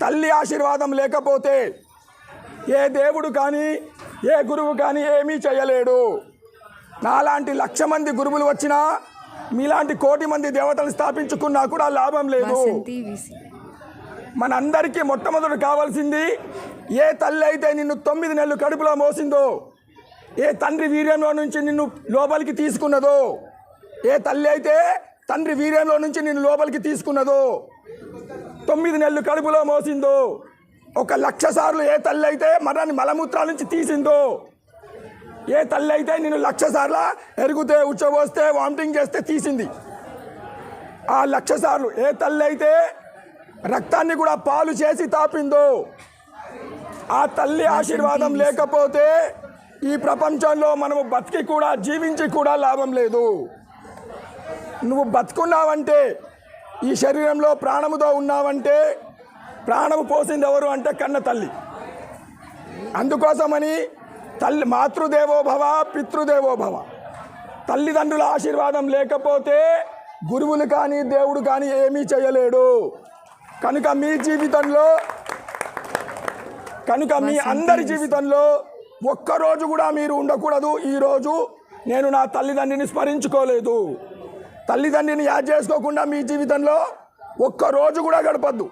తల్లి ఆశీర్వాదం లేకపోతే ఏ దేవుడు కానీ ఏ గురువు కానీ ఏమీ చేయలేడు. నాలాంటి లక్ష మంది గురువులు వచ్చినా మీలాంటి కోటి మంది దేవతలు స్థాపించుకున్నా కూడా లాభం లేదు. మనందరికీ మొట్టమొదటి కావాల్సింది ఏ తల్లి అయితే నిన్ను తొమ్మిది నెలలు కడుపులో మోసిందో ఏ తండ్రి వీర్యంలో నుంచి నిన్ను లోపలికి తీసుకున్నదో ఏ తల్లి అయితే తండ్రి వీర్యంలో నుంచి నిన్ను లోపలికి తీసుకున్నదో తొమ్మిది నెలలు కడుపులో మోసిందో. ఒక లక్ష సార్లు ఏ తల్లి అయితే మరణాన్ని మలమూత్రాల నుంచి తీసిందో. ఏ తల్లి అయితే నేను లక్ష సార్లు ఎరుగుతే ఉచ్చబోస్తే వామిటింగ్ చేస్తే తీసింది. ఆ లక్ష సార్లు ఏ తల్లి అయితే రక్తాన్ని కూడా పాలు చేసి తాపిందో. ఆ తల్లి ఆశీర్వాదం లేకపోతే ఈ ప్రపంచంలో మనము బతికి కూడా జీవించి కూడా లాభం లేదు. నువ్వు బతుకున్నావంటే ఈ శరీరంలో ప్రాణముతో ఉన్నావంటే ప్రాణము పోసింది ఎవరు అంటే కన్న తల్లి. అందుకోసమని తల్లి మాతృదేవో భవ పితృదేవో భవ తల్లిదండ్రుల ఆశీర్వాదం లేకపోతే గురువులు కానీ దేవుడు కానీ ఏమీ చేయలేడు. కనుక మీ జీవితంలో కనుక మీ అందరి జీవితంలో ఒక్కరోజు కూడా మీరు ఉండకూడదు. ఈరోజు నేను నా తల్లిదండ్రిని స్మరించుకోలేదు. తల్లిదండ్రిని యాద్ చేసుకోకుండా మీ జీవితంలో ఒక్క రోజు కూడా గడపద్దు.